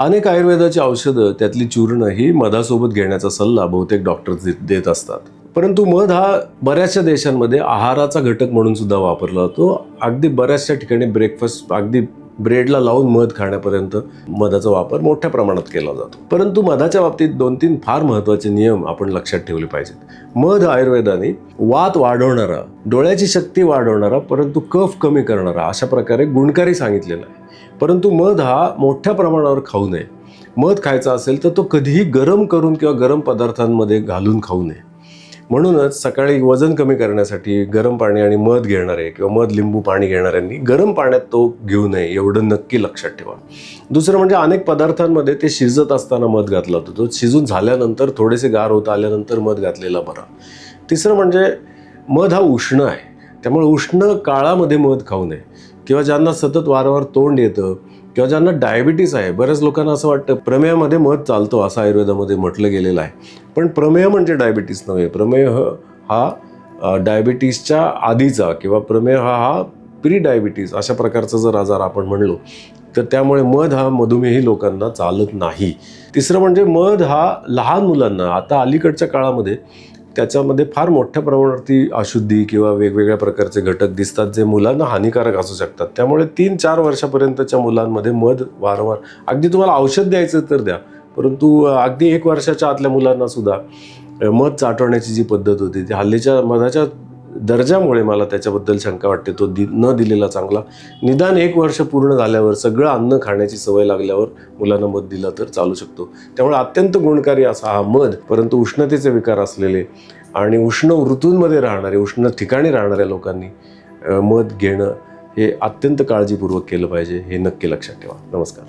अनेक आयुर्वेदाची औषधं त्यातली चूर्ण ही मधासोबत घेण्याचा सल्ला बहुतेक डॉक्टर देत असतात. परंतु मध हा बऱ्याचशा देशांमध्ये आहाराचा घटक म्हणून सुद्धा वापरला जातो. अगदी बऱ्याचशा ठिकाणी ब्रेकफास्ट अगदी ब्रेडला लावून मध खाण्यापर्यंत मधाचा वापर मोठ्या प्रमाणात केला जातो. परंतु मधाच्या बाबतीत दोन तीन फार महत्त्वाचे नियम आपण लक्षात ठेवले पाहिजेत. मध आयुर्वेदाने वात वाढवणारा डोळ्याची शक्ती वाढवणारा परंतु कफ कमी करणारा अशा प्रकारे गुणकारी सांगितलेला आहे. परंतु मध हा मोठ्या प्रमाणावर खाऊ नये. मध खायचा असेल तर तो कधीही गरम करून किंवा गरम पदार्थांमध्ये घालून खाऊ नये. म्हणूनच सकाळी वजन कमी करण्यासाठी गरम पाणी आणि मध घेणारे किंवा मध लिंबू पाणी घेणाऱ्यांनी गरम पाण्यात तो घेऊ नये एवढं नक्की लक्षात ठेवा. दुसरं म्हणजे अनेक पदार्थांमध्ये ते शिजत असताना मध घातला होता तो शिजून झाल्यानंतर थोडेसे गार होत आल्यानंतर मध घातलेला बरा. तिसरं म्हणजे मध हा उष्ण आहे. त्यामुळे उष्ण काळामध्ये मध खाऊ नये. किंवा ज्यांना सतत वारंवार तोंड येतं किंवा ज्यांना डायबिटीस आहे बऱ्याच लोकांना असं वाटतं प्रमेयामध्ये मध चालतो असं आयुर्वेदामध्ये म्हटलं गेलेलं आहे. पण प्रमेय म्हणजे डायबिटीस नव्हे. प्रमेह हा डायबिटीसच्या आधीचा किंवा प्रमेय हा हा प्री डायबिटीस अशा प्रकारचा जर आजार आपण म्हणलो तर त्यामुळे मध हा मधुमेही लोकांना चालत नाही. तिसरं म्हणजे मध हा लहान मुलांना आता अलीकडच्या काळामध्ये त्याच्यामध्ये फार मोठ्या प्रमाणावरती अशुद्धी किंवा वेगवेगळ्या प्रकारचे घटक दिसतात जे मुलांना हानिकारक असू शकतात. त्यामुळे तीन चार वर्षापर्यंतच्या मुलांमध्ये मध वारंवार अगदी तुम्हाला औषध द्यायचं तर द्या परंतु अगदी एक वर्षाच्या आतल्या मुलांना सुद्धा मध चाटवण्याची जी पद्धत होती ती हल्लीच्या मधाच्या दर्जामुळे मला त्याच्याबद्दल शंका वाटते. तो दि न दिलेला चांगला निदान एक वर्ष पूर्ण झाल्यावर सगळं अन्न खाण्याची सवय लागल्यावर मुलांना मध दिला तर चालू शकतो. त्यामुळे अत्यंत गुणकारी असा हा मध परंतु उष्णतेचे विकार असलेले आणि उष्ण ऋतूंमध्ये राहणारे उष्ण ठिकाणी राहणाऱ्या लोकांनी मध घेणं हे अत्यंत काळजीपूर्वक केलं पाहिजे हे नक्की लक्षात ठेवा. नमस्कार.